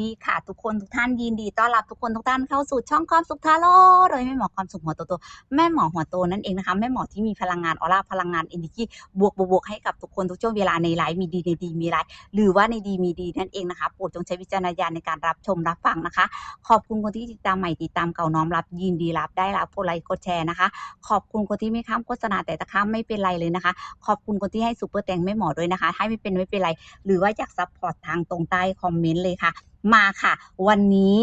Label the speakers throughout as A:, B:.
A: ดีค่ะ ทุกคนทุกท่านยินดีต้อนรับทุกคนทุกท่านเข้าสู่ช่องความสุขทาโร่โดยแม่หมอความสุขหัวโตโตแม่หมอหัวโตนั่นเองนะคะแม่หมอที่มีพลังงานออร่าพลังงานเอเนจีบวกบวกบวกให้กับทุกคนทุกช่วงเวลาในไลฟ์มีดีในดีมีไลฟ์หรือว่าในดีมีดีนั่นเองนะคะโปรดจงใช้วิจารณญาณในการรับชมรับฟังนะคะ ขอบคุณคนที่ติดตามใหม่ติดตามเก่าน้อมรับยินดีรับได้รับกดไลค์กดแชร์นะคะ ขอบคุณคนที่ไม่ข้ามโฆษณาแต่ตะข้ามไม่เป็นไรเลยนะคะ ขอบคุณคนที่ให้ซูเปอร์แตงแม่หมอด้วยนะคะให้ไม่เป็นไม่เป็นไร หรือว่าอยากซัพพอร์ตทางตรงใต้คอมเมนต์เลยค่ะ มาค่ะ วันนี้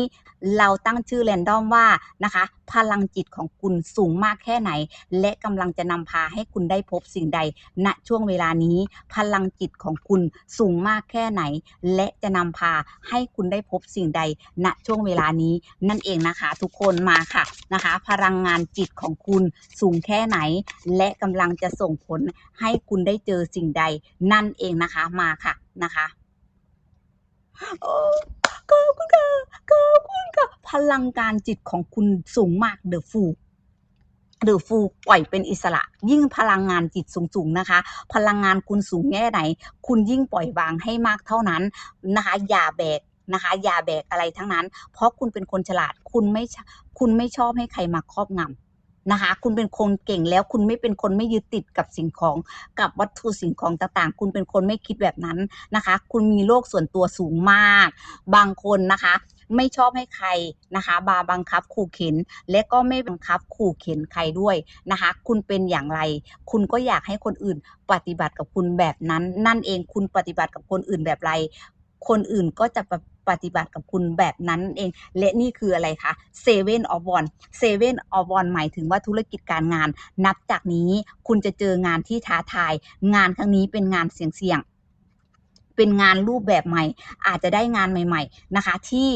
A: เราตั้งชื่อแรนดอมว่านะคะ พลังจิตของคุณสูงมากแค่ไหน และกำลังจะนำพาให้คุณได้พบสิ่งใด ณช่วงเวลานี้ พลังจิตของคุณสูงมากแค่ไหน และจะนำพาให้คุณได้พบสิ่งใด ณช่วงเวลานี้ นั่นเองนะคะ ทุกคนมาค่ะนะคะ พลังงานจิตของคุณสูงแค่ไหน และกำลังจะส่งผลให้คุณได้เจอสิ่งใด นั่นเองนะคะมาค่ะนะคะโอ้ ขอบคุณค่ะขอบคุณค่ะพลังการจิตของคุณสูงมากเดอะฟูเดอะฟูปล่อยเป็นอิสระ ยิ่งพลังงานจิตสูงๆนะคะ พลังงานคุณสูงแค่ไหน คุณยิ่งปล่อยวางให้มากเท่านั้นนะคะอย่าแบกนะคะอย่าแบกอะไรทั้งนั้น เพราะคุณเป็นคนฉลาดคุณไม่คุณไม่ชอบให้ใครมาครอบงำ นะคะ คุณเป็นคนเก่งแล้วคุณไม่เป็นคนไม่ยึดติดกับสิ่งของกับวัตถุสิ่งของต่างๆ คุณเป็นคนไม่คิดแบบนั้นนะคะ คุณมีโลกส่วนตัวสูงมาก บางคนนะคะไม่ชอบให้ใครนะคะบาบังคับขู่เข็น และก็ไม่บังคับขู่เข็นใครด้วยนะคะ คุณเป็นอย่างไร คุณก็อยากให้คนอื่นปฏิบัติกับคุณแบบนั้น นั่นเองคุณปฏิบัติกับคนอื่นแบบไร คนอื่นก็จะปฏิบัติกับคุณแบบนั้นเอง และนี่คืออะไรคะเซเว่นออฟวอนเซเว่นออฟวอนหมายถึงว่าธุรกิจการงาน นับจากนี้คุณจะเจองานที่ท้าทาย งานครั้งนี้เป็นงานเสี่ยงๆเป็นงานรูปแบบใหม่ อาจจะได้งานใหม่ ๆ นะคะ ที่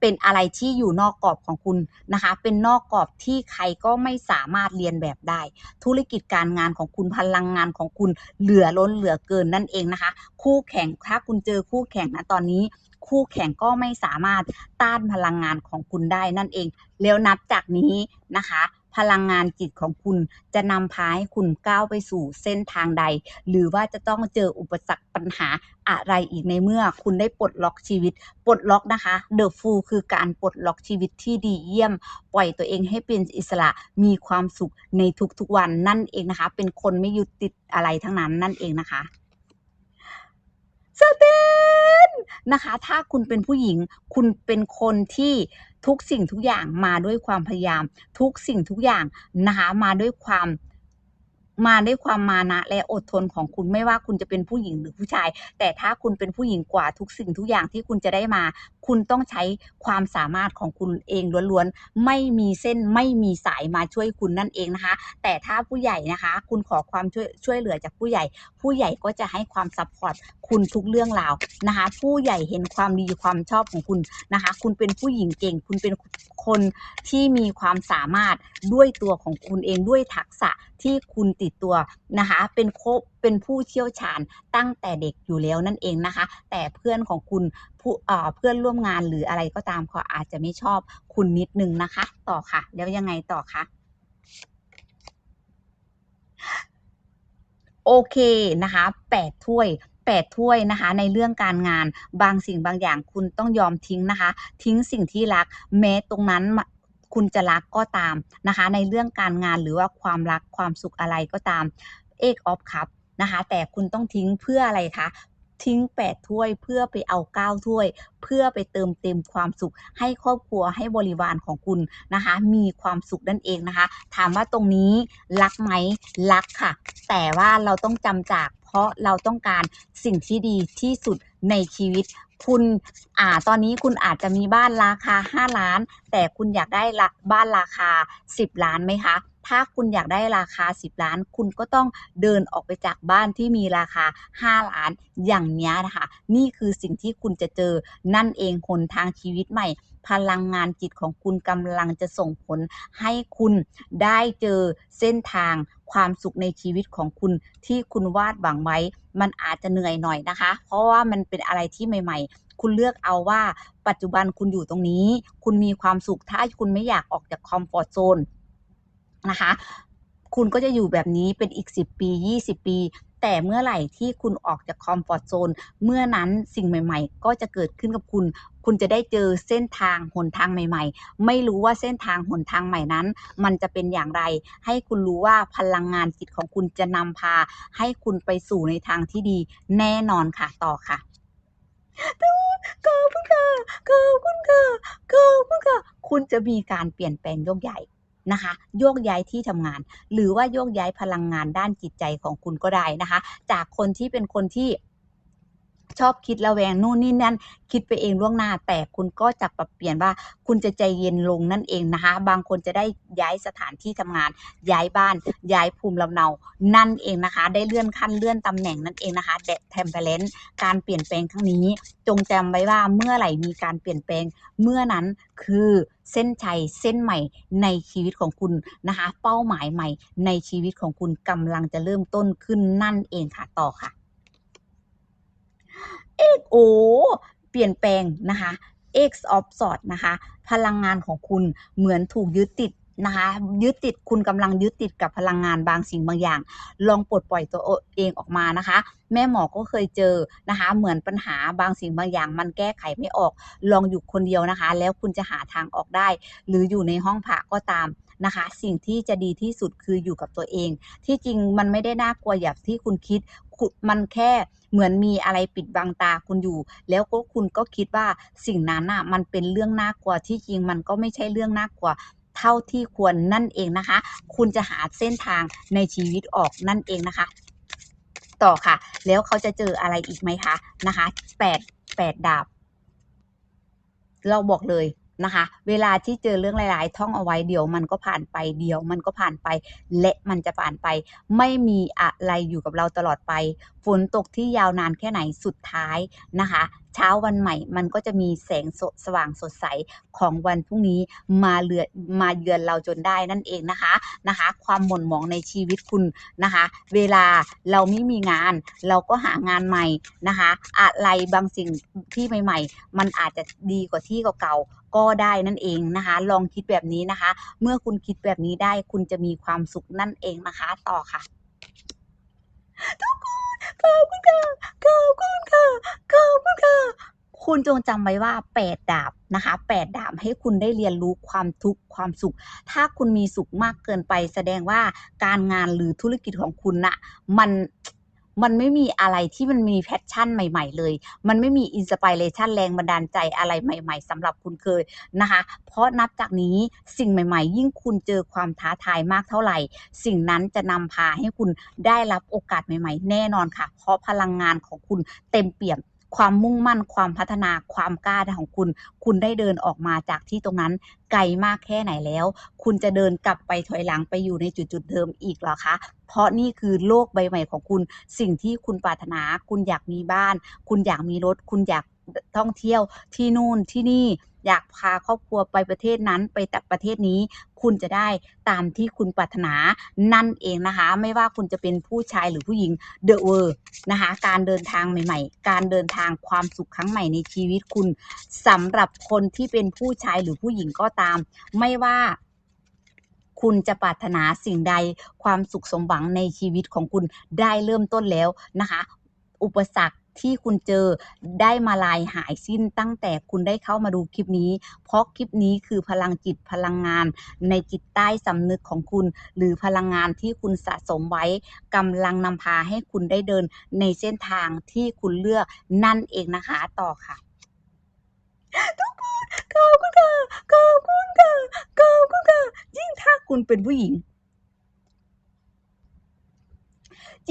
A: เป็นอะไรที่อยู่นอกกรอบของคุณนะคะ เป็นนอกกรอบที่ใครก็ไม่สามารถเรียนแบบได้ ธุรกิจการงานของคุณพลังงานของคุณเหลือล้นเหลือเกินนั่นเองนะคะ คู่แข่งถ้าคุณเจอคู่แข่งนะตอนนี้ คู่แข่งก็ไม่สามารถต้านพลังงานของคุณได้นั่นเอง แล้วนับจากนี้นะคะ พลังงานจิตของคุณจะนำพาให้คุณก้าวไปสู่เส้นทางใด หรือว่าจะต้องเจออุปสรรคปัญหาอะไรอีกในเมื่อคุณได้ปลดล็อกชีวิต ปลดล็อกนะคะ The Full คือการปลดล็อกชีวิตที่ดีเยี่ยม ปล่อยตัวเองให้เป็นอิสระมีความสุขในทุกๆวันนั่นเองนะคะ เป็นคนไม่ยึดติดอะไรทั้งนั้นนั่นเองนะคะ สตินนะคะ ถ้าคุณเป็นผู้หญิง คุณเป็นคนที่ทุกสิ่งทุกอย่างมาด้วยความพยายาม ทุกสิ่งทุกอย่างนะคะ มาด้วยความมาด้วยความมานะและอดทนของคุณไม่ว่าคุณจะเป็นผู้หญิงหรือผู้ชาย แต่ถ้าคุณเป็นผู้หญิงกว่าทุกสิ่งทุกอย่างที่คุณจะได้มา คุณต้องใช้ความสามารถของคุณเองล้วนๆ ไม่มีเส้นไม่มีสายมาช่วยคุณนั่นเองนะคะ แต่ถ้าผู้ใหญ่นะคะ คุณขอความช่วยช่วยเหลือจากผู้ใหญ่ ผู้ใหญ่ก็จะให้ความซัพพอร์ตคุณทุกเรื่องราวนะคะ ผู้ใหญ่เห็นความดีความชอบของคุณนะคะ คุณเป็นผู้หญิงเก่ง คุณเป็นคนที่มีความสามารถด้วยตัวของคุณเองด้วยทักษะที่คุณติดตัวนะคะ เป็นโค เป็นผู้เชี่ยวชาญตั้งแต่เด็กอยู่แล้วนั่นเองนะคะ แต่เพื่อนของคุณผู้เพื่อนร่วมงานหรืออะไรก็ตามเขาอาจจะไม่ชอบคุณนิดนึงนะคะ ต่อค่ะ แล้วยังไงต่อคะโอเคนะคะแปดถ้วยแปดถ้วยนะคะในเรื่องการงานบางสิ่งบางอย่างคุณต้องยอมทิ้งนะคะ ทิ้งสิ่งที่รัก แม้ตรงนั้นคุณจะรักก็ตามนะคะ ในเรื่องการงานหรือว่าความรักความสุขอะไรก็ตามเอกออฟครับ นะคะ แต่คุณต้องทิ้งเพื่ออะไรคะทิ้งแปดถ้วยเพื่อไปเอาเก้าถ้วย เพื่อไปเติมเต็มความสุข ให้ครอบครัวให้บริวารของคุณนะคะ มีความสุขนั่นเองนะคะ ถามว่าตรงนี้รักไหมรักค่ะ แต่ว่าเราต้องจำจาก เพราะเราต้องการสิ่งที่ดีที่สุดในชีวิตคุณอ่าตอนนี้คุณอาจจะมีบ้านราคา 5 ล้าน แต่คุณอยากได้บ้านราคา 10 ล้านไหมคะ ถ้าคุณอยากได้ราคา 10 ล้าน คุณก็ต้องเดินออกไปจากบ้านที่มีราคา 5 ล้านอย่างนี้นะคะ นี่คือสิ่งที่คุณจะเจอนั่นเองหนทางชีวิตใหม่ พลังงานจิตของคุณกำลังจะส่งผลให้คุณได้เจอเส้นทางความสุขในชีวิตของคุณที่คุณวาดหวังไว้ มันอาจจะเหนื่อยหน่อยนะคะ เพราะว่ามันเป็นอะไรที่ใหม่ ๆคุณเลือกเอาว่าปัจจุบันคุณอยู่ตรงนี้ คุณมีความสุขถ้าคุณไม่อยากออกจากคอมฟอร์ z โซน นะคะ คุณก็จะอยู่แบบนี้เป็นอีก 10 ปี 20 ปี แต่เมื่อไหร่ที่คุณออกจากคอมฟอร์ z โซนเมื่อนั้นสิ่งใหม่ ๆ ก็จะเกิดขึ้นกับคุณ คุณจะได้เจอเส้นทางหนทางใหม่ ๆ ไม่รู้ว่าเส้นทางหนทางใหม่นั้น มันจะเป็นอย่างไร ให้คุณรู้ว่าพลังงานจิตของคุณจะนำพา ให้คุณไปสู่ในทางที่ดีแน่นอนค่ะต่อค่ะขอบคุณค่ะขอบคุณค่ะขอบคุณค่ะ คุณจะมีการเปลี่ยนแปลงโยกย้าย นะคะ โยกย้ายที่ทำงาน หรือว่าโยกย้ายพลังงานด้านจิตใจของคุณก็ได้นะคะ จากคนที่เป็นคนที่ ชอบคิดระแวงนู่นนี่นั่นคิดไปเองล่วงหน้า แต่คุณก็จะปรับเปลี่ยนว่าคุณจะใจเย็นลงนั่นเองนะคะ บางคนจะได้ย้ายสถานที่ทำงาน ย้ายบ้าน ย้ายภูมิลำเนานั่นเองนะคะ ได้เลื่อนขั้นเลื่อนตำแหน่งนั่นเองนะคะเดทเทมเพลนการเปลี่ยนแปลงครั้งนี้ จงจำไว้ว่าเมื่อไหร่มีการเปลี่ยนแปลงเมื่อนั้นคือเส้นชัยเส้นใหม่ในชีวิตของคุณนะคะ เป้าหมายใหม่ในชีวิตของคุณกำลังจะเริ่มต้นขึ้นนั่นเองค่ะต่อค่ะ เอกโอเปลี่ยนแปลงนะคะ X of s w o r d นะคะ พลังงานของคุณเหมือนถูกยึดติดนะคะยึดติดคุณกำลังยึดติดกับพลังงานบางสิ่งบางอย่าง ลองปลดปล่อยตัวเองออกมานะคะ แม่หมอก็เคยเจอนะคะ เหมือนปัญหาบางสิ่งบางอย่าง มันแก้ไขไม่ออก ลองอยู่คนเดียวนะคะ แล้วคุณจะหาทางออกได้ หรืออยู่ในห้องผ่าก็ตามนะคะ สิ่งที่จะดีที่สุดคืออยู่กับตัวเอง ที่จริงมันไม่ได้น่ากลัวอย่างที่คุณคิด มันแค่เหมือนมีอะไรปิดบังตาคุณอยู่ แล้วก็คุณก็คิดว่าสิ่งนั้นน่ะมันเป็นเรื่องน่ากลัวที่จริงมันก็ไม่ใช่เรื่องน่ากลัวเท่าที่ควรนั่นเองนะคะ คุณจะหาเส้นทางในชีวิตออกนั่นเองนะคะ ต่อค่ะ แล้วเขาจะเจออะไรอีกไหมคะนะคะแปดแปดดาบ เราบอกเลย นะคะ เวลาที่เจอเรื่องร้ายๆท่องเอาไว้เดี๋ยวมันก็ผ่านไปเดี๋ยวมันก็ผ่านไป และมันจะผ่านไป ไม่มีอะไรอยู่กับเราตลอดไป ฝนตกที่ยาวนานแค่ไหนสุดท้ายนะคะ เช้าวันใหม่ มันก็จะมีแสงสดสว่างสดใสของวันพรุ่งนี้มาเลือมาเยือนเราจนได้นั่นเองนะคะนะคะ ความหม่นหมองในชีวิตคุณนะคะ เวลาเราไม่มีงาน เราก็หางานใหม่นะคะ อะไรบางสิ่งที่ใหม่ ๆ มันอาจจะดีกว่าที่เก่าๆก็ได้นั่นเองนะคะ ลองคิดแบบนี้นะคะ เมื่อคุณคิดแบบนี้ได้คุณจะมีความสุขนั่นเองนะคะ ต่อค่ะทุกคน ขอบคุณค่ะ ขอบคุณค่ะ ขอบคุณค่ะ คุณจงจำไว้ว่าแปดดาบนะคะแปดดาบให้คุณได้เรียนรู้ความทุกข์ความสุข ถ้าคุณมีสุขมากเกินไป แสดงว่าการงานหรือธุรกิจของคุณน่ะ มัน มันไม่มีอะไรที่มันมีแพชชั่นใหม่ ๆ เลย มันไม่มีอินสปิเรชันแรงบันดาลใจอะไรใหม่ ๆสำหรับคุณเคยนะคะ เพราะนับจากนี้สิ่งใหม่ ๆ ยิ่งคุณเจอความท้าทายมากเท่าไหร่ สิ่งนั้นจะนำพาให้คุณได้รับโอกาสใหม่ ๆ แน่นอนค่ะ เพราะพลังงานของคุณเต็มเปี่ยม ความมุ่งมั่นความพัฒนาความกล้าของคุณ คุณได้เดินออกมาจากที่ตรงนั้นไกลมากแค่ไหนแล้ว คุณจะเดินกลับไปถอยหลังไปอยู่ในจุดๆเดิมอีกหรอคะ เพราะนี่คือโลกใบใหม่ของคุณ สิ่งที่คุณปรารถนา คุณอยากมีบ้าน คุณอยากมีรถ คุณอยากท่องเที่ยวที่นู่นที่นี่ อยากพาครอบครัวไปประเทศนั้นไปแต่ประเทศนี้ คุณจะได้ตามที่คุณปรารถนานั่นเองนะคะ ไม่ว่าคุณจะเป็นผู้ชายหรือผู้หญิง The World นะคะการเดินทางใหม่ ๆ การเดินทางความสุขครั้งใหม่ในชีวิตคุณสำหรับคนที่เป็นผู้ชายหรือผู้หญิงก็ตาม ไม่ว่าคุณจะปรารถนาสิ่งใดความสุขสมหวังในชีวิตของคุณได้เริ่มต้นแล้วนะคะ อุปสรรค ที่คุณเจอได้มาลายหายสิ้นตั้งแต่คุณได้เข้ามาดูคลิปนี้ เพราะคลิปนี้คือพลังจิตพลังงาน ในจิตใต้สำนึกของคุณ หรือพลังงานที่คุณสะสมไว้กำลังนำพาให้คุณได้เดินในเส้นทางที่คุณเลือกนั่นเองนะคะต่อค่ะทุกคนขอบคุณค่ะขอบคุณค่ะขอบคุณค่ะยิ่งถ้าคุณเป็นผู้หญิง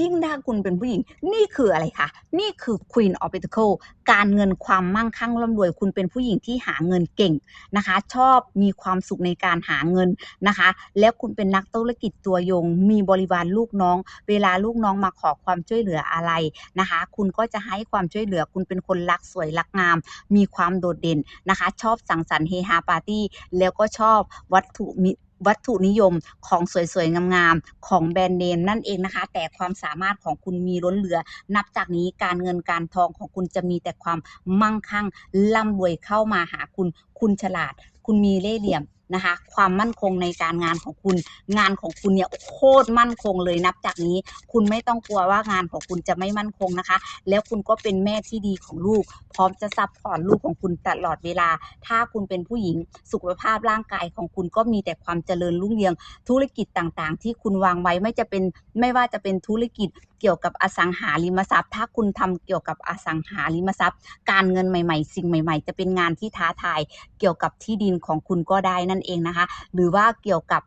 A: ยิ่งถ้าคุณเป็นผู้หญิง นี่คืออะไรคะ นี่คือ Queen of Pentacle การเงินความมั่งคั่งร่ำรวย คุณเป็นผู้หญิงที่หาเงินเก่งนะคะ ชอบมีความสุขในการหาเงินนะคะ แล้วคุณเป็นนักธุรกิจตัวยง มีบริวารลูกน้อง เวลาลูกน้องมาขอความช่วยเหลืออะไรนะคะ คุณก็จะให้ความช่วยเหลือ คุณเป็นคนรักสวยรักงาม มีความโดดเด่นนะคะ ชอบสังสรรค์เฮฮาปาร์ตี้ แล้วก็ชอบวัตถุมิ วัตถุนิยมของสวยๆ งามๆ ของแบรนด์เนมนั่นเองนะคะ แต่ความสามารถของคุณมีล้นเหลือ นับจากนี้การเงินการทองของคุณจะมีแต่ความมั่งคั่งร่ำรวยเข้ามาหาคุณ คุณฉลาด คุณมีเล่ห์เหลี่ยม นะคะ ความมั่นคงในการงานของคุณ งานของคุณเนี่ยโคตรมั่นคงเลยนับจากนี้ คุณไม่ต้องกลัวว่างานของคุณจะไม่มั่นคงนะคะ แล้วคุณก็เป็นแม่ที่ดีของลูก พร้อมจะซัพพอร์ตลูกของคุณตลอดเวลา ถ้าคุณเป็นผู้หญิงสุขภาพร่างกายของคุณก็มีแต่ความเจริญรุ่งเรือง ธุรกิจต่างๆ ที่คุณวางไว้ไม่จะเป็นไม่ว่าจะเป็นธุรกิจเกี่ยวกับอสังหาริมทรัพย์ ถ้าคุณทำเกี่ยวกับอสังหาริมทรัพย์ การเงินใหม่ ๆ สิ่งใหม่ ๆ จะเป็นงานที่ท้าทายเกี่ยวกับที่ดินของคุณก็ได้นั่นเองนะคะ หรือว่าเกี่ยวกับ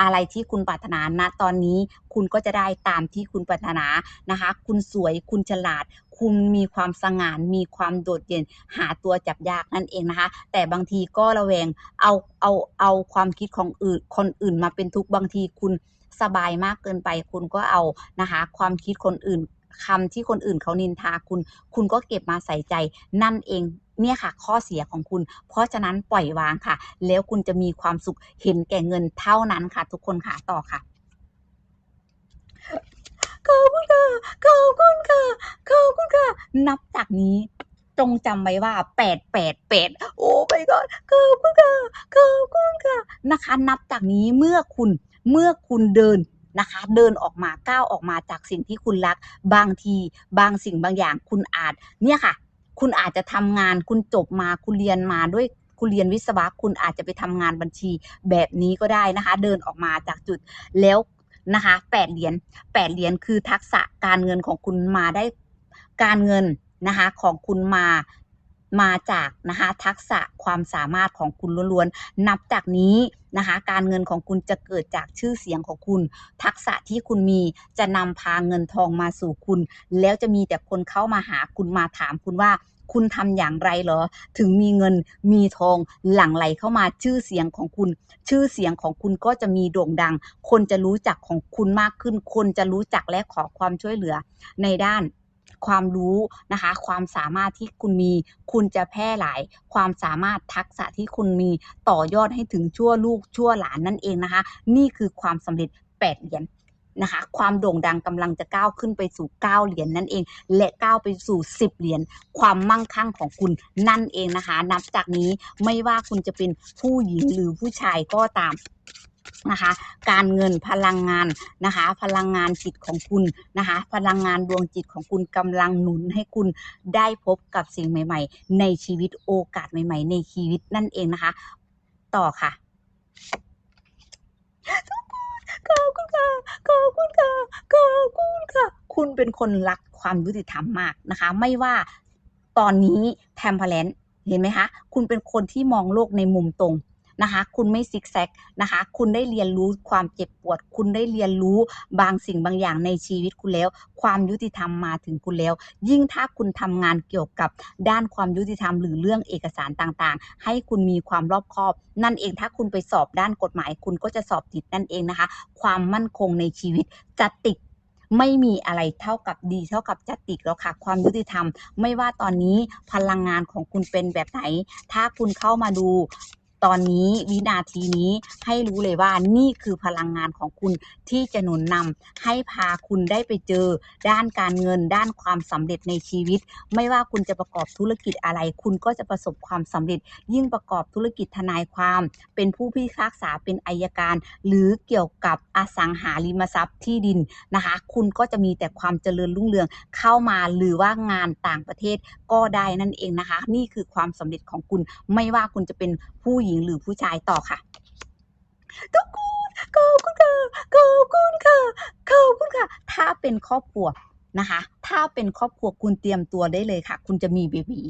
A: อะไรที่คุณปรารถนาณตอนนี้คุณก็จะได้ตามที่คุณปรารถนานะคะ คุณสวยคุณฉลาด คุณมีความสง่านมีความโดดเด่นหาตัวจับยากนั่นเองนะคะ แต่บางทีก็ระแวงเอาเอาเอาความคิดของอื่นคนอื่นมาเป็นทุกข์บางทีคุณสบายมากเกินไปคุณก็เอานะคะ ความคิดคนอื่นคำที่คนอื่นเขานินทาคุณ คุณก็เก็บมาใส่ใจนั่นเอง เนี่ยค่ะ ข้อเสียของคุณ เพราะฉะนั้นปล่อยวางค่ะ แล้วคุณจะมีความสุขเห็นแก่เงินเท่านั้นค่ะ ทุกคนค่ะต่อค่ะขอบคุณค่ะขอบคุณค่ะขอบคุณค่ะ นับจากนี้จงจำไว้ว่าแปดแปดแปดโอ้ไปก่อนขอบคุณค่ะขอบคุณค่ะ นะคะ นับจากนี้เมื่อคุณเมื่อคุณเดินนะคะ เดินออกมาก้าวออกมาจากสิ่งที่คุณรัก บางที บางสิ่งบางอย่างคุณอาจเนี่ยค่ะ คุณอาจจะทำงานคุณจบมาคุณเรียนมาด้วยคุณเรียนวิศวะคุณอาจจะไปทำงานบัญชีแบบนี้ก็ได้นะคะ เดินออกมาจากจุดแล้วนะคะแปดเหรียญแปดเหรียญคือทักษะการเงินของคุณมาได้การเงินนะคะของคุณมา มาจากนะคะทักษะความสามารถของคุณล้วนๆ นับจากนี้นะคะการเงินของคุณจะเกิดจากชื่อเสียงของคุณ ทักษะที่คุณมีจะนำพาเงินทองมาสู่คุณ แล้วจะมีแต่คนเข้ามาหาคุณมาถามคุณว่าคุณทำอย่างไรเหรอ ถึงมีเงินมีทองหลั่งไหลเข้ามาชื่อเสียงของคุณ ชื่อเสียงของคุณก็จะมีโด่งดัง คนจะรู้จักของคุณมากขึ้น คนจะรู้จักและขอความช่วยเหลือในด้าน ความรู้นะคะ ความสามารถที่คุณมี คุณจะแพร่หลาย ความสามารถทักษะที่คุณมีต่อยอดให้ถึงชั่วลูกชั่วหลานนั่นเองนะคะ นี่คือความสำเร็จแปดเหรียญนะคะความโด่งดังกำลังจะก้าวขึ้นไปสู่ 9 เหรียญนั่นเอง และก้าวไปสู่ 10 เหรียญความมั่งคั่งของคุณนั่นเองนะคะ นับจากนี้ไม่ว่าคุณจะเป็นผู้หญิงหรือผู้ชายก็ตาม นะคะ การเงินพลังงานนะคะ พลังงานจิตของคุณนะคะ พลังงานดวงจิตของคุณกำลังหนุนให้คุณได้พบกับสิ่งใหม่ ๆ ในชีวิตโอกาสใหม่ ๆ ในชีวิตนั่นเองนะคะ ต่อค่ะขอบคุณค่ะขอบคุณค่ะขอบคุณค่ะ คุณเป็นคนรักความยุติธรรมมากนะคะ ไม่ว่าตอนนี้แทมเพลนเห็นไหมคะ คุณเป็นคนที่มองโลกในมุมตรง นะคะ คุณไม่ซิกแซกนะคะ คุณได้เรียนรู้ความเจ็บปวด คุณได้เรียนรู้บางสิ่งบางอย่างในชีวิตคุณแล้ว ความยุติธรรมมาถึงคุณแล้ว ยิ่งถ้าคุณทำงานเกี่ยวกับด้านความยุติธรรม หรือเรื่องเอกสารต่างๆ ให้คุณมีความรอบคอบ นั่นเองถ้าคุณไปสอบด้านกฎหมาย คุณก็จะสอบติดนั่นเองนะคะ ความมั่นคงในชีวิตจะติดไม่มีอะไรเท่ากับดีเท่ากับจะติดแล้วค่ะ ความยุติธรรม ไม่ว่าตอนนี้พลังงานของคุณเป็นแบบไหน ถ้าคุณเข้ามาดู ตอนนี้วินาทีนี้ให้รู้เลยว่านี่คือพลังงานของคุณที่จะหนุนนำให้พาคุณได้ไปเจอ ด้านการเงินด้านความสำเร็จในชีวิต ไม่ว่าคุณจะประกอบธุรกิจอะไร คุณก็จะประสบความสำเร็จ ยิ่งประกอบธุรกิจทนายความ เป็นผู้พิพากษาเป็นอายการ หรือเกี่ยวกับอสังหาริมทรัพย์ที่ดินนะคะ คุณก็จะมีแต่ความเจริญรุ่งเรืองเข้ามาหรือว่างานต่างประเทศก็ได้นั่นเองนะคะ นี่คือความสำเร็จของคุณไม่ว่าคุณจะเป็นผู้หหญิงหรือผู้ชายต่อค่ะทุกคนขอบคุณค่ะขอบคุณค่ะขอบคุณค่ะ ถ้าเป็นครอบครัวนะคะ ถ้าเป็นครอบครัวคุณเตรียมตัวได้เลยค่ะ คุณจะมีเบบี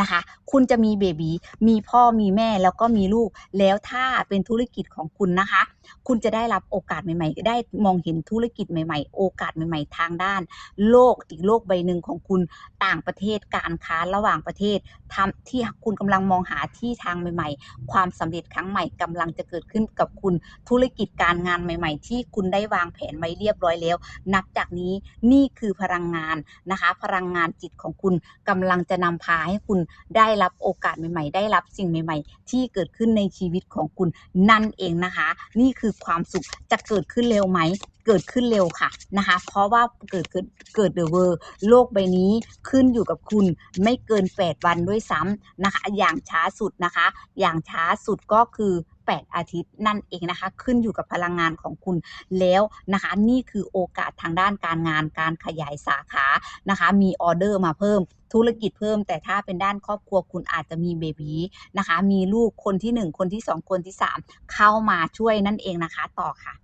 A: นะคะ คุณจะมีเบบีมีพ่อมีแม่แล้วก็มีลูก แล้วถ้าเป็นธุรกิจของคุณนะคะ คุณจะได้รับโอกาสใหม่ ๆ ได้มองเห็นธุรกิจใหม่ ๆ โอกาสใหม่ ๆ ทางด้าน โลกอีกโลกใบหนึ่งของคุณต่างประเทศการค้าระหว่างประเทศทำที่คุณกำลังมองหาที่ทางใหม่ ๆ ความสำเร็จครั้งใหม่กำลังจะเกิดขึ้นกับคุณธุรกิจการงานใหม่ ๆ ที่คุณได้วางแผนไว้เรียบร้อยแล้ว นับจากนี้นี่คือพลังงานนะคะ พลังงานจิตของคุณกำลังจะนำพาให้คุณได้รับโอกาสใหม่ ๆ ได้รับสิ่งใหม่ ๆ ที่เกิดขึ้นในชีวิตของคุณนั่นเองนะคะ นี่คือความสุขจะเกิดขึ้นเร็วไหม เกิดขึ้นเร็วค่ะนะคะ เพราะว่าเกิดเกิดเกิดเดอะเวอร์โลกใบนี้ขึ้นอยู่กับคุณไม่เกิน 8 วันด้วยซ้ำนะคะ อย่างช้าสุดนะคะ อย่างช้าสุดก็คือ 8 อาทิตย์นั่นเองนะคะ ขึ้นอยู่กับพลังงานของคุณแล้วนะคะ นี่คือโอกาสทางด้านการงานการขยายสาขานะคะ มีออเดอร์มาเพิ่มธุรกิจเพิ่มแต่ถ้าเป็นด้านครอบครัวคุณอาจจะมีเบบีนะคะ มีลูกคนที่ 1 คนที่ 2 คนที่ 3 เข้ามาช่วยนั่นเองนะคะต่อค่ะ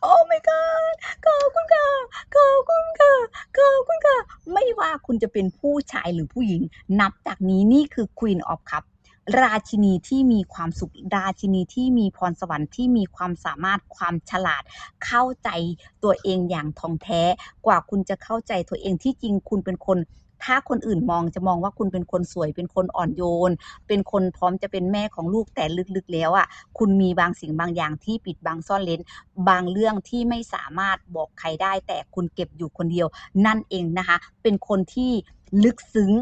A: โอ้ my god ขอบคุณค่ะ ขอบคุณค่ะ ขอบคุณค่ะ ไม่ว่าคุณจะเป็นผู้ชายหรือผู้หญิง นับจากนี้นี่คือ Queen of Cup ราชินีที่มีความสุข ราชินีที่มีพรสวรรค์ที่มีความสามารถความฉลาด เข้าใจตัวเองอย่างท่องแท้ กว่าคุณจะเข้าใจตัวเองที่จริงคุณเป็นคน ถ้าคนอื่นมองจะมองว่าคุณเป็นคนสวย เป็นคนอ่อนโยน เป็นคนพร้อมจะเป็นแม่ของลูกแต่ลึกๆแล้วอะ่ะ คุณมีบางสิ่งบางอย่างที่ปิดบังซ่อนเร้นบางเรื่องที่ไม่สามารถบอกใครได้ แต่คุณเก็บอยู่คนเดียว นั่นเองนะคะ เป็นคนที่ลึกซึ้ง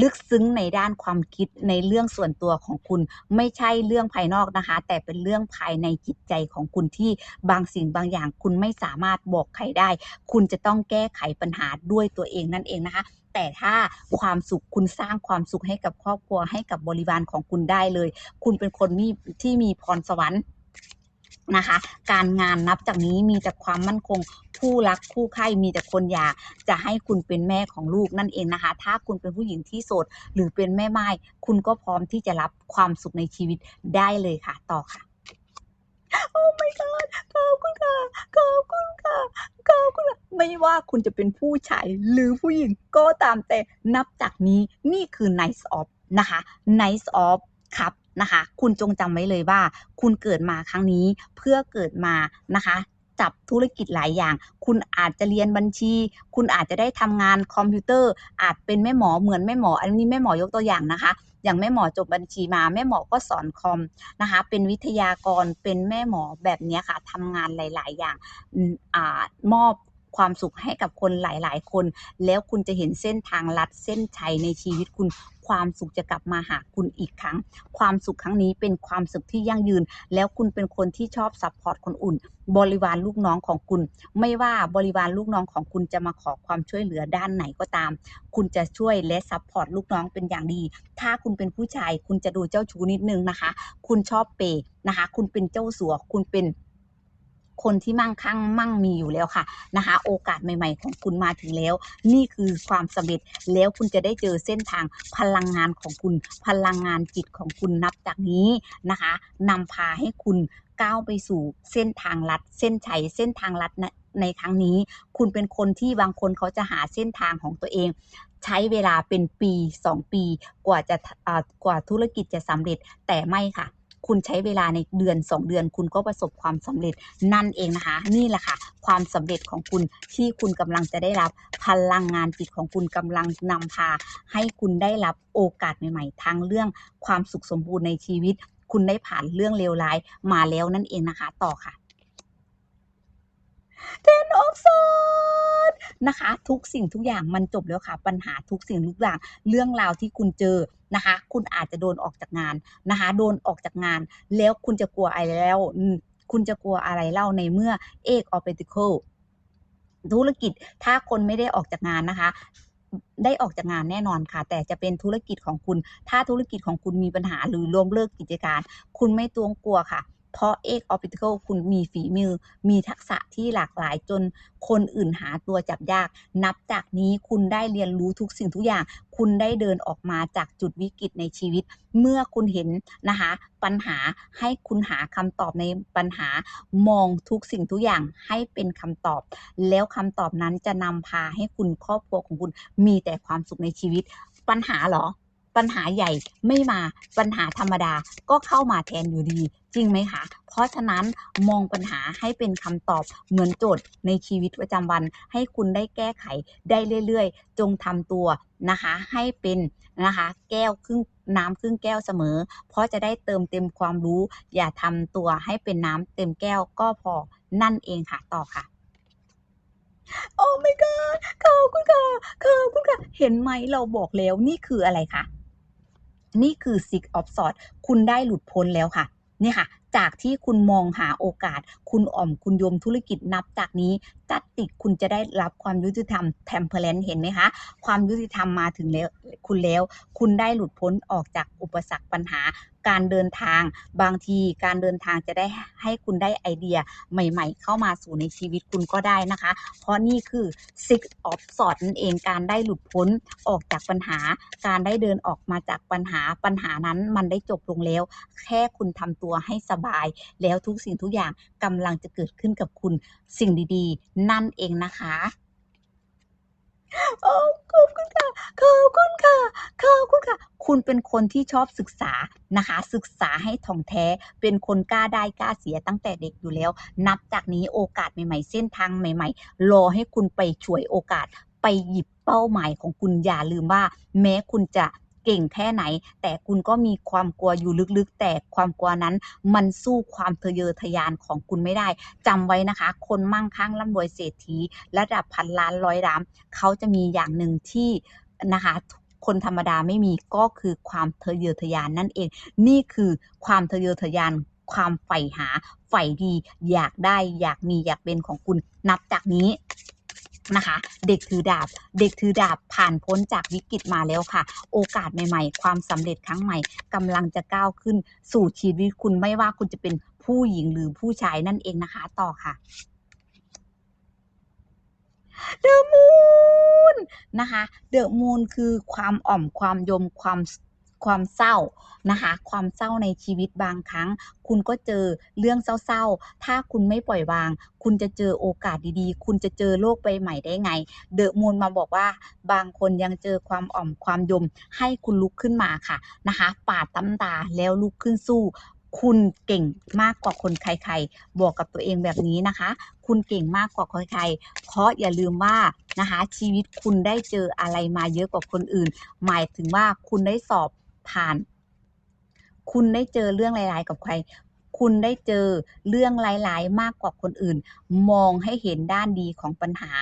A: ลึกซึ้งในด้านความคิดในเรื่องส่วนตัวของคุณไม่ใช่เรื่องภายนอกนะคะ แต่เป็นเรื่องภายในจิตใจของคุณที่บางสิ่งบางอย่างคุณไม่สามารถบอกใครได้ คุณจะต้องแก้ไขปัญหาด้วยตัวเองนั่นเองนะคะ แต่ถ้าความสุขคุณสร้างความสุขให้กับครอบครัวให้กับบริวารของคุณได้เลย คุณเป็นคนมีที่มีพรสวรรค์นะคะ การงานนับจากนี้มีแต่ความมั่นคงคู่รักคู่ใครมีแต่คนอยากจะให้คุณเป็นแม่ของลูกนั่นเองนะคะ ถ้าคุณเป็นผู้หญิงที่โสดหรือเป็นแม่ไม้คุณก็พร้อมที่จะรับความสุขในชีวิตได้เลยค่ะ ต่อค่ะ โอ้ my god ขอบคุณค่ะ ขอบคุณค่ะ ขอบคุณค่ะ ไม่ว่าคุณจะเป็นผู้ชายหรือผู้หญิงก็ตามแต่นับจากนี้นี่คือ Nice of นะคะ Nice of ครับนะคะ คุณจงจำไว้เลยว่า คุณเกิดมาครั้งนี้เพื่อเกิดมานะคะ จับธุรกิจหลายอย่าง คุณอาจจะเรียนบัญชี คุณอาจจะได้ทำงานคอมพิวเตอร์ อาจเป็นแม่หมอเหมือนแม่หมอ อันนี้แม่หมอยกตัวอย่างนะคะ อย่างแม่หมอจบบัญชีมาแม่หมอก็สอนคอมนะคะ เป็นวิทยากรเป็นแม่หมอแบบนี้ค่ะทำงานหลาย ๆ อย่างอมอบ ความสุขให้กับคนหลาย ๆ คน แล้วคุณจะเห็นเส้นทางลัดเส้นชัยในชีวิตคุณ ความสุขจะกลับมาหาคุณอีกครั้ง ความสุขครั้งนี้เป็นความสุขที่ยั่งยืน แล้วคุณเป็นคนที่ชอบซัพพอร์ตคนอื่น บริวารลูกน้องของคุณ ไม่ว่าบริวารลูกน้องของคุณจะมาขอความช่วยเหลือด้านไหนก็ตาม คุณจะช่วยและซัพพอร์ตลูกน้องเป็นอย่างดี ถ้าคุณเป็นผู้ชาย คุณจะดูเจ้าชู้นิดนึงนะคะ คุณชอบเปย์นะคะ คุณเป็นเจ้าสัว คุณเป็น คนที่มั่งคั่งมั่งมีอยู่แล้วค่ะนะคะ โอกาสใหม่ ๆ ของคุณมาถึงแล้ว นี่คือความสำเร็จแล้วคุณจะได้เจอเส้นทางพลังงานของคุณ พลังงานจิตของคุณนับจากนี้นะคะนำพาให้คุณก้าวไปสู่เส้นทางลัด เส้นชัยเส้นทางลัดในในครั้งนี้คุณเป็นคนที่บางคนเขาจะหาเส้นทางของตัวเอง ใช้เวลาเป็นปี 2 ปี กว่าจะกว่าธุรกิจจะสำเร็จแต่ไม่ค่ะ คุณใช้เวลาในเดือน 2 เดือน คุณก็ประสบความสำเร็จนั่นเองนะคะ นี่แหละค่ะ ความสำเร็จของคุณที่คุณกำลังจะได้รับพลังงานจิตของคุณกำลังนำพา ให้คุณได้รับโอกาสใหม่ๆทางเรื่องความสุขสมบูรณ์ในชีวิต คุณได้ผ่านเรื่องเลวร้ายมาแล้วนั่นเองนะคะ ต่อค่ะ Ten of Swords นะคะ ทุกสิ่งทุกอย่างมันจบแล้วค่ะ ปัญหาทุกสิ่งทุกอย่าง เรื่องราวที่คุณเจอ นะคะ คุณอาจจะโดนออกจากงานนะคะ โดนออกจากงาน แล้วคุณจะกลัวอะไรแล้ว คุณจะกลัวอะไรเล่าในเมื่อเอกออเปติเคิลธุรกิจถ้าคนไม่ได้ออกจากงานนะคะได้ออกจากงานแน่นอนค่ะ แต่จะเป็นธุรกิจของคุณ ถ้าธุรกิจของคุณมีปัญหาหรือล้มเลิกกิจการ คุณไม่ต้องกลัวค่ะ เพราะเอกออ p ิ c a l คุณมีฝีมือ มีทักษะที่หลากหลายจนคนอื่นหาตัวจับยาก นับจากนี้คุณได้เรียนรู้ทุกสิ่งทุกอย่าง คุณได้เดินออกมาจากจุดวิกฤตในชีวิต เมื่อคุณเห็นนะคะ ปัญหาให้คุณหาคำตอบในปัญหามองทุกสิ่งทุกอย่างให้เป็นคำตอบ แล้วคำตอบนั้นจะนำพาให้คุณครอบครัวของคุณมีแต่ความสุขในชีวิตปัญหาหรอ ปัญหาใหญ่ไม่มาปัญหาธรรมดาก็เข้ามาแทนอยู่ดี จริงไหมคะ เพราะฉะนั้นมองปัญหาให้เป็นคำตอบเหมือนโจทย์ในชีวิตประจำวัน ให้คุณได้แก้ไขได้เรื่อยๆ จงทำตัวนะคะ ให้เป็นนะคะแก้วครึ่งน้ำครึ่งแก้วเสมอ เพราะจะได้เติมเต็มความรู้ อย่าทำตัวให้เป็นน้ำเต็มแก้วก็พอนั่นเองค่ะต่อค่ะโอ้ my god ขอบคุณค่ะขอบคุณค่ะ เห็นไหมเราบอกแล้วนี่คืออะไรคะ นี่คือ Six of Swords คุณได้หลุดพ้นแล้วค่ะนี่ค่ะ จากที่คุณมองหาโอกาส คุณอ่อมคุณโยมธุรกิจนับจากนี้ จัดติดคุณจะได้รับความยุติธรรมแทมเพลนเห็นไหมคะ ความยุติธรรมมาถึงแล้วคุณแล้ว คุณได้หลุดพ้นออกจากอุปสรรคปัญหา การเดินทาง บางทีการเดินทางจะได้ให้คุณได้ไอเดียใหม่ๆ เข้ามาสู่ในชีวิตคุณก็ได้นะคะ เพราะนี่คือ six of s w o r d นั่นเองการได้หลุดพ้นออกจากปัญหา การได้เดินออกมาจากปัญหาปัญหานั้นมันได้จบลงแล้ว แค่คุณทำตัวให้สบาย แล้วทุกสิ่งทุกอย่างกำลังจะเกิดขึ้นกับคุณสิ่งดีๆ นั่นเองนะคะโอ้ ขอบคุณค่ะขอบคุณค่ะคุณค่ะ คุณเป็นคนที่ชอบศึกษานะคะ ศึกษาให้ถ่องแท้ เป็นคนกล้าได้กล้าเสียตั้งแต่เด็กอยู่แล้ว นับจากนี้โอกาสใหม่ ๆ เส้นทางใหม่ ๆ รอให้คุณไปฉวยโอกาส ไปหยิบเป้าหมายของคุณอย่าลืมว่า แม้คุณจะเก่งแค่ไหน แต่คุณก็มีความกลัวอยู่ลึกๆ แต่ความกลัวนั้น มันสู้ความทะเยอทะยานของคุณไม่ได้จำไว้นะคะ คนมั่งคั่งร่ำรวยเศรษฐี ระดับพันล้านร้อยล้านเขาจะมีอย่างหนึ่งที่ นะคะ คนธรรมดาไม่มีก็คือความทะเยอทะยานนั่นเอง นี่คือความทะเยอทะยานความใฝ่หาใฝ่ดี อยากได้อยากมีอยากเป็นของคุณนับจากนี้นะคะ เด็กถือดาบ เด็กถือดาบผ่านพ้นจากวิกฤตมาแล้วค่ะ โอกาสใหม่ๆ ความสำเร็จครั้งใหม่กำลังจะก้าวขึ้นสู่ชีวิตคุณไม่ว่าคุณจะเป็นผู้หญิงหรือผู้ชายนั่นเองนะคะ ต่อค่ะ เดอะมูนนะคะเดอะมูนคือความอ่อมความยมความความเศร้านะคะความเศร้าในชีวิตบางครั้ง คุณก็เจอเรื่องเศร้าๆ ถ้าคุณไม่ปล่อยวาง คุณจะเจอโอกาสดีๆ คุณจะเจอโลกใบใหม่ได้ไง เดอะมูนมาบอกว่า บางคนยังเจอความอ่อมความยม ให้คุณลุกขึ้นมาค่ะนะคะปาดตำตาแล้วลุกขึ้นสู้ คุณเก่งมากกว่าคนใครๆ บอกกับตัวเองแบบนี้นะคะ คุณเก่งมากกว่าใครๆ เพราะอย่าลืมว่านะคะ ชีวิตคุณได้เจออะไรมาเยอะกว่าคนอื่น หมายถึงว่าคุณได้สอบผ่าน คุณได้เจอเรื่องร้ายๆกับใคร คุณได้เจอเรื่องร้ายๆ มากกว่าคนอื่น มองให้เห็นด้านดีของปัญหา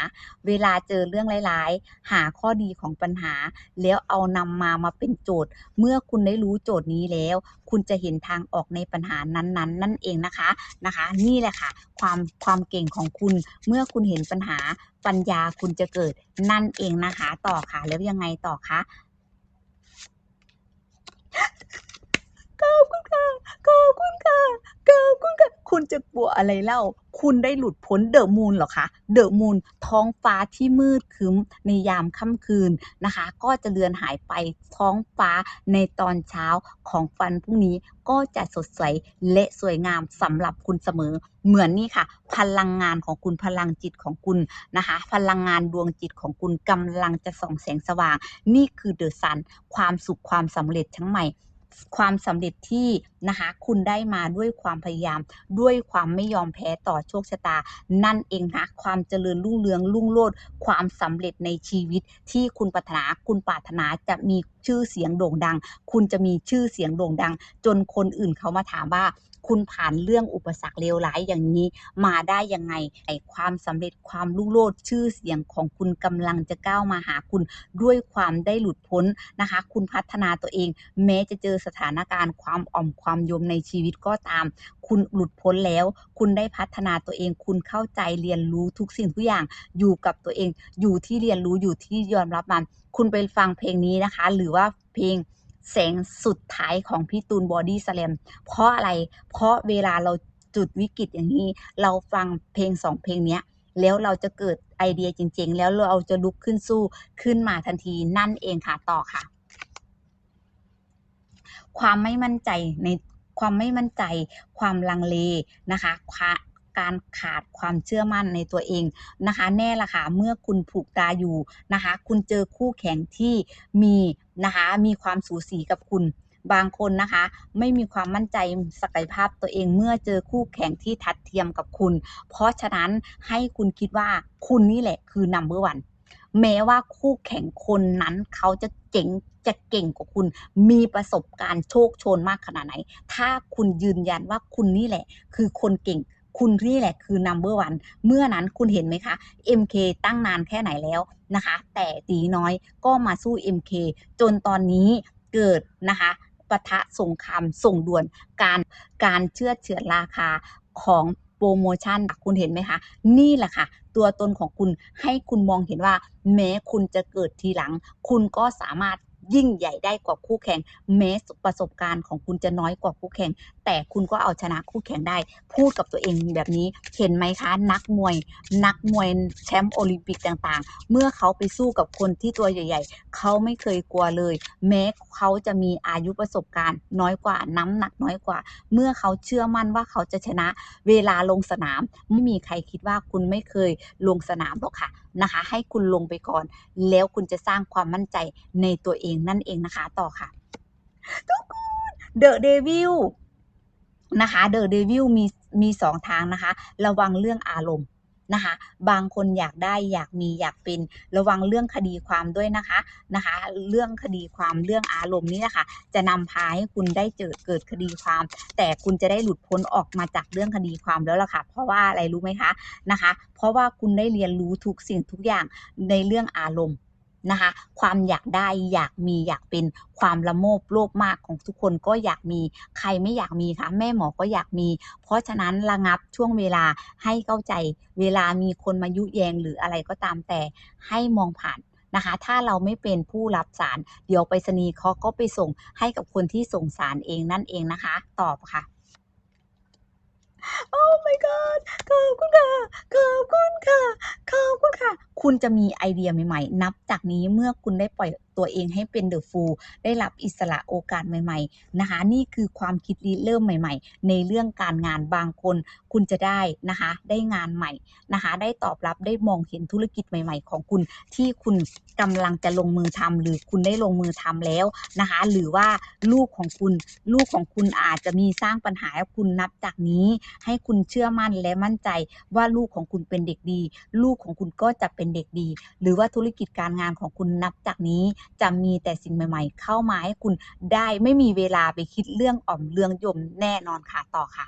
A: เวลาเจอเรื่องร้ายๆ หาข้อดีของปัญหา แล้วเอานำมามาเป็นโจทย์ เมื่อคุณได้รู้โจทย์นี้แล้ว คุณจะเห็นทางออกในปัญหานั้น ๆ นั่นเองนะคะนะคะ นี่แหละค่ะ ความความเก่งของคุณ เมื่อคุณเห็นปัญหาปัญญาคุณจะเกิดนั่นเองนะคะ ต่อค่ะแล้วยังไงต่อคะขอบคุณค่ะ ขอบคุณค่ะขอบคุณค่ะคุณจะกลัวอะไรเล่า คุณได้หลุดพ้นเดอะมูนหรอคะเดอะมูนท้องฟ้าที่มืดคึ้มในยามค่ำคืนนะคะ ก็จะเลือนหายไปท้องฟ้าในตอนเช้าของวันพรุ่งนี้ก็จะสดใสและสวยงามสำหรับคุณเสมอ เหมือนนี่ค่ะ พลังงานของคุณพลังจิตของคุณนะคะ พลังงานดวงจิตของคุณกำลังจะส่องแสงสว่าง นี่คือเดอะซันความสุขความสำเร็จทั้งใหม่ ความสำเร็จที่นะคะคุณได้มาด้วยความพยายาม ด้วยความไม่ยอมแพ้ต่อโชคชะตา นั่นเองนะความเจริญรุ่งเรืองรุ่งโรจน์ความสำเร็จในชีวิตที่คุณปรารถนาคุณปรารถนาจะมีชื่อเสียงโด่งดัง คุณจะมีชื่อเสียงโด่งดัง จนคนอื่นเขามาถามว่า คุณผ่านเรื่องอุปสรรคเลวร้ายอย่างนี้มาได้ยังไงไอ้ความสำเร็จความรุ่งโรจน์ชื่อเสียงของคุณกำลังจะก้าวมาหาคุณด้วยความได้หลุดพ้นนะคะ คุณพัฒนาตัวเอง แม้จะเจอสถานการณ์ความอ่อมความยมในชีวิตก็ตาม คุณหลุดพ้นแล้ว คุณได้พัฒนาตัวเอง คุณเข้าใจเรียนรู้ทุกสิ่งทุกอย่างอยู่กับตัวเอง อยู่ที่เรียนรู้อยู่ที่ยอมรับมัน คุณไปฟังเพลงนี้นะคะ หรือว่าเพลง แสงสุดท้ายของพี่ตูนบอดี้สแลมเพราะอะไร เพราะเวลาเราจุดวิกฤตอย่างนี้ เราฟังเพลงสองเพลงเนี้ย แล้วเราจะเกิดไอเดียจริง ๆ แล้วเราจะลุกขึ้นสู้ขึ้นมาทันทีนั่นเองค่ะต่อค่ะ ความไม่มั่นใจในความไม่มั่นใจ ความลังเลนะคะควา การขาดความเชื่อมั่นในตัวเองนะคะ แน่ละค่ะเมื่อคุณผูกตาอยู่นะคะ คุณเจอคู่แข่งที่มีนะคะมีความสูสีกับคุณบางคนนะคะ ไม่มีความมั่นใจศักยภาพตัวเองเมื่อเจอคู่แข่งที่ทัดเทียมกับคุณ เพราะฉะนั้นให้คุณคิดว่าคุณนี่แหละคือ number one แม้ว่าคู่แข่งคนนั้นเขาจะเจ๋งจะเก่งกว่าคุณ มีประสบการณ์โชคโชนมากขนาดไหน ถ้าคุณยืนยันว่าคุณนี่แหละ คือคนเก่ง คุณนี่แหละคือ number one เมื่อนั้นคุณเห็นไหมคะ MK ตั้งนานแค่ไหนแล้วนะคะ แต่ตีน้อยก็มาสู้ MK จนตอนนี้เกิดนะคะปะทะสงครามส่งด่วนการการเชื่อเฉือนราคาของโปรโมชั่นคุณเห็นไหมคะ นี่แหละค่ะ ตัวตนของคุณให้คุณมองเห็นว่า แม้คุณจะเกิดทีหลัง คุณก็สามารถยิ่งใหญ่ได้กว่าคู่แข่งแม้ประสบการณ์ของคุณจะน้อยกว่าคู่แข่ง แต่คุณก็เอาชนะคู่แข่งได้ พูดกับตัวเองแบบนี้เห็นไหมคะนักมวย นักมวยแชมป์โอลิมปิกต่างๆ เมื่อเขาไปสู้กับคนที่ตัวใหญ่ ๆ เขาไม่เคยกลัวเลย แม้เขาจะมีอายุประสบการณ์ น้อยกว่าน้ำหนักน้อยกว่า เมื่อเขาเชื่อมั่นว่าเขาจะชนะเวลาลงสนาม ไม่มีใครคิดว่าคุณไม่เคยลงสนามหรอกค่ะนะคะ ให้คุณลงไปก่อน แล้วคุณจะสร้างความมั่นใจในตัวเองนั่นเองนะคะต่อค่ะทุกคนเดอะเดวิล นะคะเดอะเดวิลมีมีสองทางนะคะ ระวังเรื่องอารมณ์นะคะ บางคนอยากได้อยากมีอยากเป็นระวังเรื่องคดีความด้วยนะคะนะคะ เรื่องคดีความเรื่องอารมณ์นี่แหละค่ะจะนำพาให้คุณได้เจอเกิดคดีความ แต่คุณจะได้หลุดพ้นออกมาจากเรื่องคดีความแล้วล่ะค่ะ เพราะว่าอะไรรู้ไหมคะนะคะ เพราะว่าคุณได้เรียนรู้ทุกสิ่งทุกอย่างในเรื่องอารมณ์ นะคะ ความอยากได้อยากมีอยากเป็นความละโมบโลภมากของทุกคนก็อยากมีใครไม่อยากมีคะแม่หมอก็อยากมี เพราะฉะนั้นระงับช่วงเวลาให้เข้าใจเวลามีคนมายุแยงหรืออะไรก็ตามแต่ให้มองผ่านนะคะ ถ้าเราไม่เป็นผู้รับสาร เดี๋ยวไปรษณีย์เขาก็ไปส่งให้กับคนที่ส่งสารเองนั่นเองนะคะ ตอบค่ะ โอ้ my god ขอบคุณค่ะ ขอบคุณค่ะ ขอบคุณค่ะ คุณจะมีไอเดียใหม่ๆ นับจากนี้เมื่อคุณได้ปล่อย ตัวเองให้เป็นเดอะฟูลได้รับอิสระโอกาสใหม่ๆนะคะนี่คือความคิดริเริ่มใหม่ ๆ ในเรื่องการงานบางคนคุณจะได้นะคะได้งานใหม่นะคะได้ตอบรับได้มองเห็นธุรกิจใหม่ ๆ ของคุณที่คุณกำลังจะลงมือทำหรือคุณได้ลงมือทำแล้วนะคะหรือว่าลูกของคุณลูกของคุณอาจจะมีสร้างปัญหาให้คุณนับจากนี้ ให้คุณเชื่อมั่นและมั่นใจว่าลูกของคุณเป็นเด็กดี ลูกของคุณก็จะเป็นเด็กดี หรือว่าธุรกิจการงานของคุณนับจากนี้จะมีแต่สิ่งใหม่ๆ เข้ามาให้คุณได้ไม่มีเวลาไปคิดเรื่องอ่อมเรื่องยมแน่นอนค่ะต่อค่ะ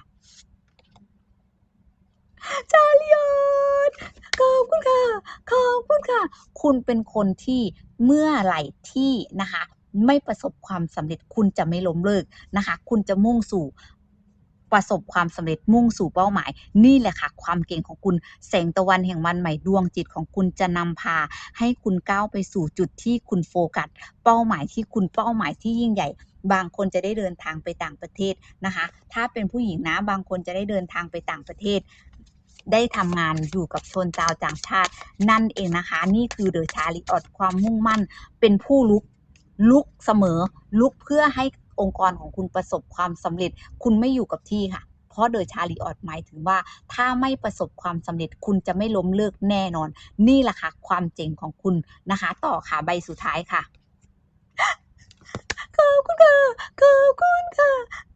A: จาริออดขอบคุณค่ะ ขอบคุณค่ะ คุณเป็นคนที่เมื่อไหร่ที่นะคะ ไม่ประสบความสำเร็จคุณจะไม่ล้มเลิกนะคะ คุณจะมุ่งสู่ ประสบความสำเร็จมุ่งสู่เป้าหมาย นี่แหละค่ะ ความเก่งของคุณแสงตะวันแห่งวันใหม่ดวงจิตของคุณจะนำพา ให้คุณก้าวไปสู่จุดที่คุณโฟกัส เป้าหมายที่คุณเป้าหมายที่ยิ่งใหญ่บางคนจะได้เดินทางไปต่างประเทศนะคะ ถ้าเป็นผู้หญิงนะ บางคนจะได้เดินทางไปต่างประเทศ ได้ทำงานอยู่กับชนชาวต่างชาติ นั่นเองนะคะ นี่คือเดอะชาลิออดความมุ่งมั่น เป็นผู้ลุกลุกเสมอ ลุกเพื่อให้ องค์กรของคุณประสบความสำเร็จ คุณไม่อยู่กับที่ค่ะ เพราะเดอะชาลิออดหมายถึงว่า ถ้าไม่ประสบความสำเร็จคุณจะไม่ล้มเลิกแน่นอน นี่แหละค่ะความเจ๋งของคุณนะคะ ต่อค่ะใบสุดท้ายค่ะขอบคุณค่ะขอบคุณค่ะ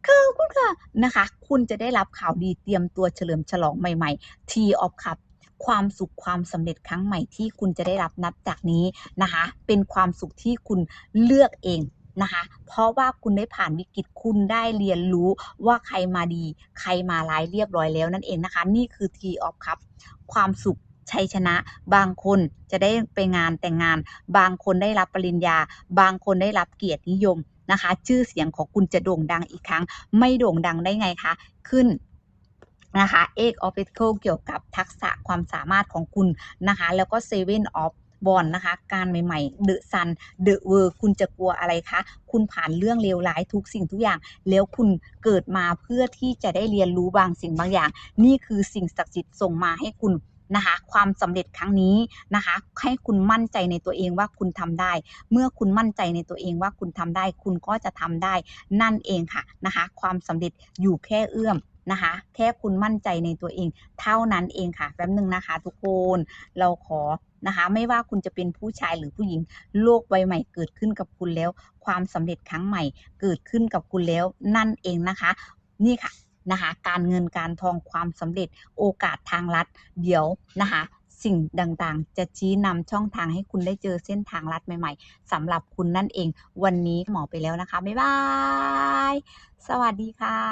A: ขอบคุณค่ะนะคะ คุณจะได้รับข่าวดีเตรียมตัวเฉลิมฉลองใหม่ๆ T of Cup ความสุขความสำเร็จครั้งใหม่ที่คุณจะได้รับนับจากนี้นะคะ เป็นความสุขที่คุณเลือกเอง นะคะ เพราะว่าคุณได้ผ่านวิกฤตคุณได้เรียนรู้ว่าใครมาดี ใครมาร้ายเรียบร้อยแล้วนั่นเองนะคะ นี่คือ T of Cup ความสุขชัยชนะ บางคนจะได้ไปงานแต่งงาน บางคนได้รับปริญญา บางคนได้รับเกียรตินิยมนะคะ ชื่อเสียงของคุณจะโด่งดังอีกครั้ง ไม่โด่งดังได้ไงคะ ขึ้นนะคะเอกออฟฟิศเกี่ยวกับทักษะความสามารถของคุณนะคะ แล้วก็เซเว่นออฟ บอลนะคะ การใหม่ๆเดอะซันเดอะเวอร์คุณจะกลัวอะไรคะ คุณผ่านเรื่องเลวร้ายทุกสิ่งทุกอย่าง แล้วคุณเกิดมาเพื่อที่จะได้เรียนรู้บางสิ่งบางอย่าง นี่คือสิ่งศักดิ์สิทธิ์ส่งมาให้คุณนะคะความสำเร็จครั้งนี้นะคะ ให้คุณมั่นใจในตัวเองว่าคุณทำได้ เมื่อคุณมั่นใจในตัวเองว่าคุณทำได้ คุณก็จะทำได้นั่นเองค่ะนะคะ ความสำเร็จอยู่แค่เอื้อม นะคะ แค่คุณมั่นใจในตัวเอง เท่านั้นเองค่ะแป๊บนึงนะคะ ทุกคนเราขอนะคะ ไม่ว่าคุณจะเป็นผู้ชายหรือผู้หญิง โลกใบใหม่เกิดขึ้นกับคุณแล้ว ความสำเร็จครั้งใหม่เกิดขึ้นกับคุณแล้วนั่นเองนะคะ นี่ค่ะนะคะการเงินการทองความสำเร็จโอกาสทางลัด เดี๋ยวนะคะสิ่งต่างๆ จะชี้นำช่องทางให้คุณได้เจอเส้นทางลัดใหม่ ๆสำหรับคุณนั่นเอง วันนี้หมอไปแล้วนะคะ บ๊ายบาย สวัสดีค่ะ